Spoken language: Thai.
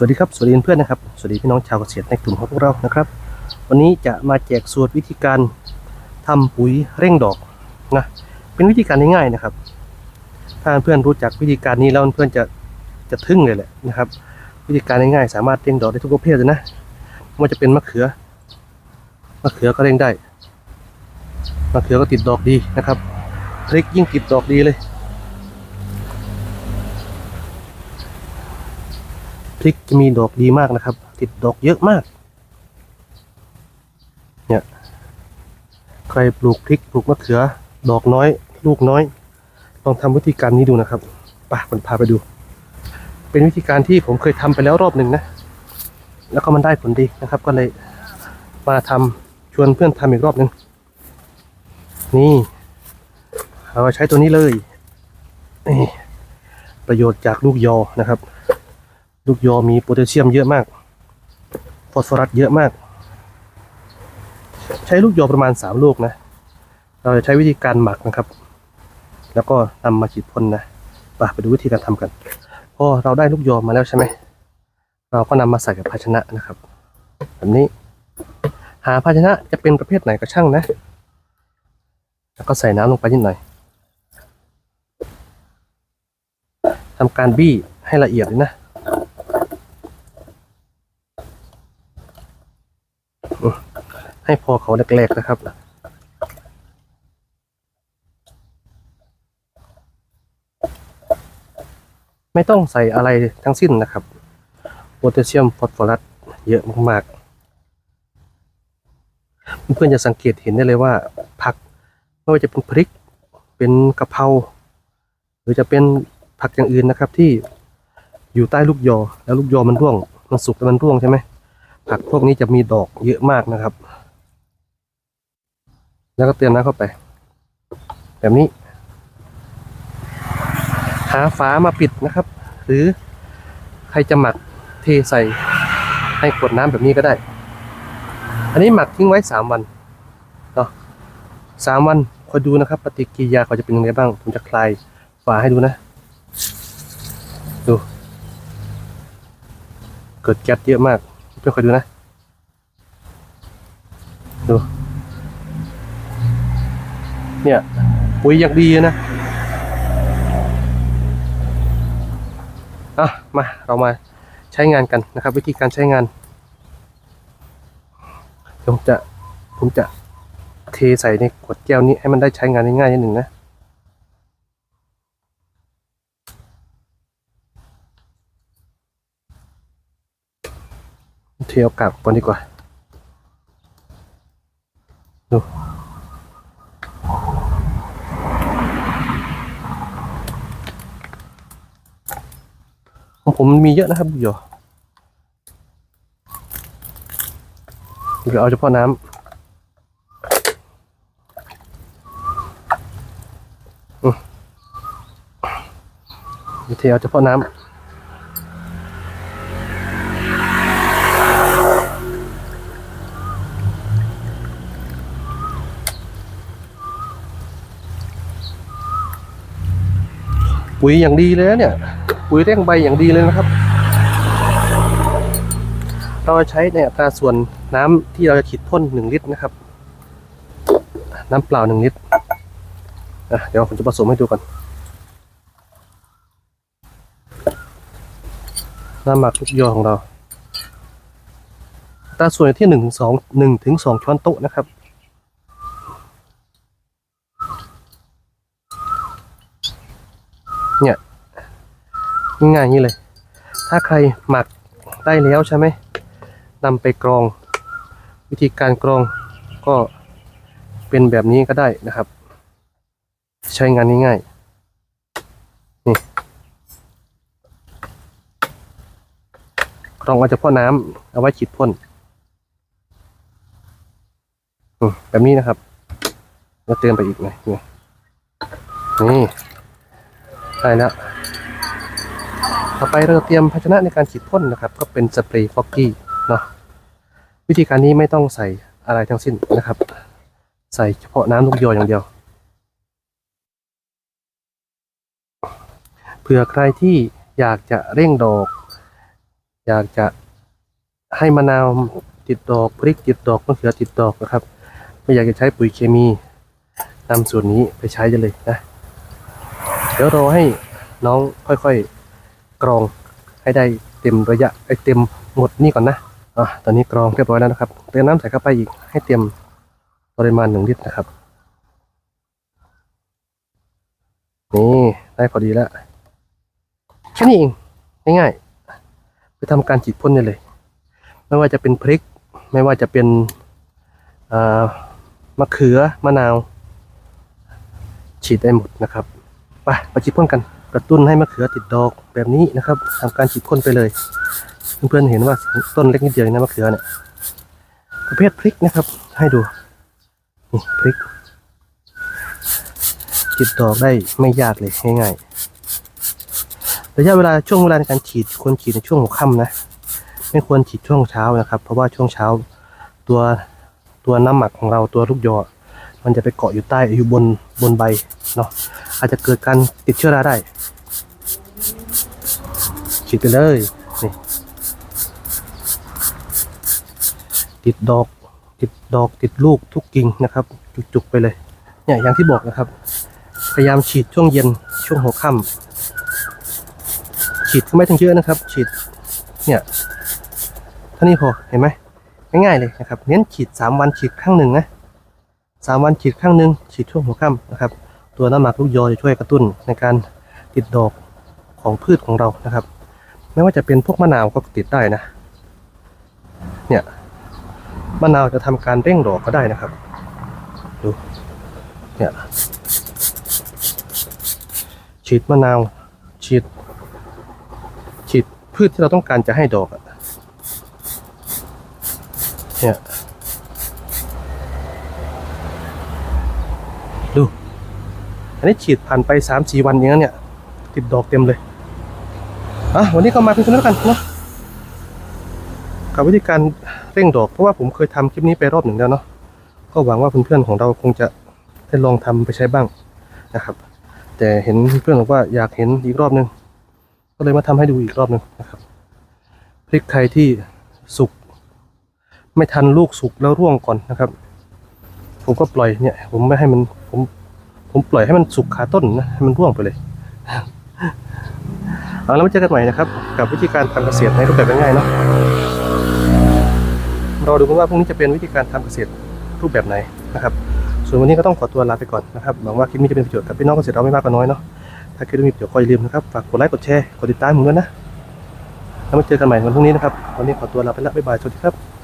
สวัสดีครับสวัสดีเพื่อนนะครับสวัสดีพี่น้องชาวเกษตรในกลุ่มของพวกเรานะครับ วันนี้จะมาแจกสูตรวิธีการทำปุ๋ยเร่งดอกนะเป็นวิธีการง่ายๆนะครับ ถ้าเพื่อนรู้จักวิธีการนี้แล้วเพื่อนจะจะทึ่งเลยแหละนะครับ วิธีการง่ายๆ สามารถเร่งดอกได้ทุกประเภทเลยนะไม่ว่าจะเป็นมะเขือมะเขือก็เร่งได้มะเขือก็ติดดอกดีนะครับพริกยิ่งติดดอกดีเลย ริกจะมีดอกดีมากนะครับ ติดดอกเยอะมาก เนี่ย ใครปลูกพริกปลูกมะเขือ ดอกน้อย ลูกน้อย ลองทำวิธีการนี้ดูนะครับป่ะผมพาไปดู เป็นวิธีการที่ผมเคยทำไปแล้วรอบหนึ่งนะ แล้วก็มันได้ผลดีนะครับ ก็เลยมาทำชวนเพื่อนทำอีกรอบหนึ่งนี่เราใช้ตัวนี้เลยนี่ประโยชน์จากลูกยอนะครับ ลูกยอมีโพแทสเซียมเยอะมาก ฟอสฟอรัสเยอะมาก ใช้ลูกยอประมาณ 3 ลูกนะ เราจะใช้วิธีการหมักนะครับ แล้วก็นำมาฉีดพ่นนะไปไปดูวิธีการทำกันพอเราได้ลูกยอมาแล้วใช่ไหม เราก็นำมาใส่กับภาชนะนะครับ แบบนี้ หาภาชนะจะเป็นประเภทไหนก็ช่างนะ แล้วก็ใส่น้ำลงไปนิดหน่อยทำการบี้ให้ละเอียดเลยนะ ให้พอเขาแรกๆนะครับไม่ต้องใส่อะไรทั้งสิ้นนะครับโพแทสเซียมฟอสฟอรัสเยอะมากๆ เพื่อนๆจะสังเกตเห็นได้เลยว่า ผักไม่ว่าจะเป็นพริก เป็นกะเพราหรือจะเป็นผักอย่างอื่นนะครับที่อยู่ใต้ลูกยอ แล้วลูกยอมันร่วง มันสุกแล้วมันร่วงใช่ไหม ผักพวกนี้จะมีดอกเยอะมากนะครับ แล้วก็เติมน้ำเข้าไป แบบนี้ หาฝามาปิดนะครับ หรือใครจะหมักเทใส่ให้ขวดน้ำแบบนี้ก็ได้ อันนี้หมักทิ้งไว้สามวันเนาะสามวันคอยดูนะครับ ปฏิกิริยาเขาจะเป็นยังไงบ้าง ผมจะคลายฝาให้ดูนะ ดู เกิดแก๊สเยอะมาก เพื่อนคอยดูนะ ดู เนี่ยปุ๋ยอย่างดีนะอะมาเรามาใช้งานกันนะครับ วิธีการใช้งานผมจะผมจะเทใส่ในขวดแก้วนี้ให้มันได้ใช้งานง่ายๆนิดหนึ่งนะ เทเอากากก่อนดีกว่า ดู ของผมมีเยอะนะครับบุญโยเดี๋ยวเอาเฉพาะน้ำเดี๋ยวเทเอาเฉพาะน้ำ ปุ๋ยอย่างดีเลยนะเนี่ย ปุ๋ยเร่งใบอย่างดีเลยนะครับ เราใช้ในอัตราส่วนน้ำที่เราจะฉีดพ่นหนึ่งลิตรนะครับ น้ำเปล่าหนึ่งลิตรเดี๋ยวผมจะผสมให้ดูก่อนน้ำหมักลูกยอของเราอัตราส่วนที่หนึ่งถึงสองหนึ่งถึงสองช้อนโต๊ะนะครับ เนี่ยง่ายง่างนี้เลย ถ้าใครหมักได้แล้วใช่ไหมนำไปกรอง วิธีการกรองก็เป็นแบบนี้ก็ได้นะครับ ใช้งานง่ายๆนี่กรองเอาเฉพาะน้ำเอาไว้ฉีดพ่นแบบนี้นะครับ แล้วเติมไปอีกหน่อยนี่ นี่ได้แล้วต่อไปเราเตรียมภาชนะในการฉีดพ่นนะครับ ก็เป็นสเปรย์ฟอกกี้เนาะวิธีการนี้ไม่ต้องใส่อะไรทั้งสิ้นนะครับ ใส่เฉพาะน้ำลูกยออย่างเดียวเผื่อใครที่อยากจะเร่งดอก อยากจะให้มะนาวติดดอกพริกติดดอกมะเขือติดดอกนะครับ ไม่อยากจะใช้ปุ๋ยเคมีนำส่วนนี้ไปใช้ได้เลยนะ เดี๋ยวรอให้น้องค่อยๆกรองให้ได้เต็มระยะไอ้เต็มหมดนี่ก่อนนะอะตอนนี้กรองเรียบร้อยแล้วนะครับเติมน้ำใส่เข้าไปอีกให้เต็มปริมาณหนึ่งลิตรนะครับนี่ได้พอดีแล้วแค่นี้เองง่ายๆไปทำการฉีดพ่นได้เลย ไม่ว่าจะเป็นพริก ไม่ว่าจะเป็นมะเขือมะนาว ฉีดได้หมดนะครับ ไปมาฉีดพ่นกันกระตุ้นให้มะเขือติดดอกแบบนี้นะครับทำการฉีดพ่นไปเลย เพื่อนๆเห็นว่าต้นเล็กนิดเดียวนะมะเขือเนี่ยประเภทพริกนะครับ ให้ดูนี่พริกติดดอกได้ไม่ยากเลยง่ายๆระยะเวลาช่วงเวลาในการฉีดควรฉีดในช่วงหัวค่ำนะไม่ควรฉีดช่วงเช้านะครับ เพราะว่าช่วงเช้าตัวตัวน้ำหมักของเราตัวลูกยอ มันจะไปเกาะอยู่ใต้อยู่บน บนใบเนาะอาจจะเกิดการติดเชื้อราได้ฉีดไปเลยนี่ติดดอกติดดอกติดลูกทุกกิ่งนะครับ จุกๆไปเลยเนี่ยอย่างที่บอกนะครับ พยายามฉีดช่วงเย็นช่วงหัวค่ำฉีดก็ไม่ต้องเยอะนะครับ ฉีดเนี่ยเท่านี้พอเห็นไหมง่ายๆเลยนะครับเน้นฉีดสามวันฉีดครั้งหนึ่งนะ สามวันฉีดครั้งหนึ่งฉีดช่วงหัวค่ำนะครับ ตัวน้ำหมักลูกยอจะช่วยกระตุ้นในการติดดอกของพืชของเรานะครับ ไม่ว่าจะเป็นพวกมะนาวก็ติดได้นะ เนี่ยมะนาวจะทำการเร่งดอกก็ได้นะครับ ดูเนี่ยฉีดมะนาวฉีดฉีดพืชที่เราต้องการจะให้ดอกเนี่ย อันนี้ฉีดผ่านไปสามสี่วันอย่างนั้นเนี่ย ติดดอกเต็มเลยอะวันนี้ก็มาเพียงเท่นแล้วกันเนาะกับวิธีการเร่งดอกเพราะว่าผมเคยทำคลิปนี้ไปรอบหนึ่งแล้วเนาะก็หวังว่าเพื่อนๆของเราคงจะได้ลองทำไปใช้บ้างนะครับ แต่เห็นเพื่อนบอกว่าอยากเห็นอีกรอบหนึ่งก็เลยมาทำให้ดูอีกรอบหนึ่งนะครับพริกไทยที่สุกไม่ทันลูกสุกแล้วร่วงก่อนนะครับ ผมก็ปล่อยเนี่ย ผมไม่ให้มันผม ผมปล่อยให้มันสุกขาต้นนะให้มันร่วงไปเลยเอาแล้วมาเจอกันใหม่นะครับ กับวิธีการทำเกษตรในรูปแบบง่ายๆเนาะรอดูกันว่าพรุ่งนี้จะเป็นวิธีการทำเกษตรรูปแบบไหนนะครับ ส่วนวันนี้ก็ต้องขอตัวลาไปก่อนนะครับหวังว่าคลิปนี้จะเป็นประโยชน์กับพี่น้องเกษตรเราไม่มากก็น้อยเนาะถ้าคลิปนี้มีประโยชน์ก็อย่าลืมนะครับฝากกดไลค์กดแชร์กดติดตามผมด้วยนะแล้วมาเจอกันใหม่วันพรุ่งนี้นะครับวันนี้ขอตัวลาไปแล้วบ๊ายบายสวัสดีครับ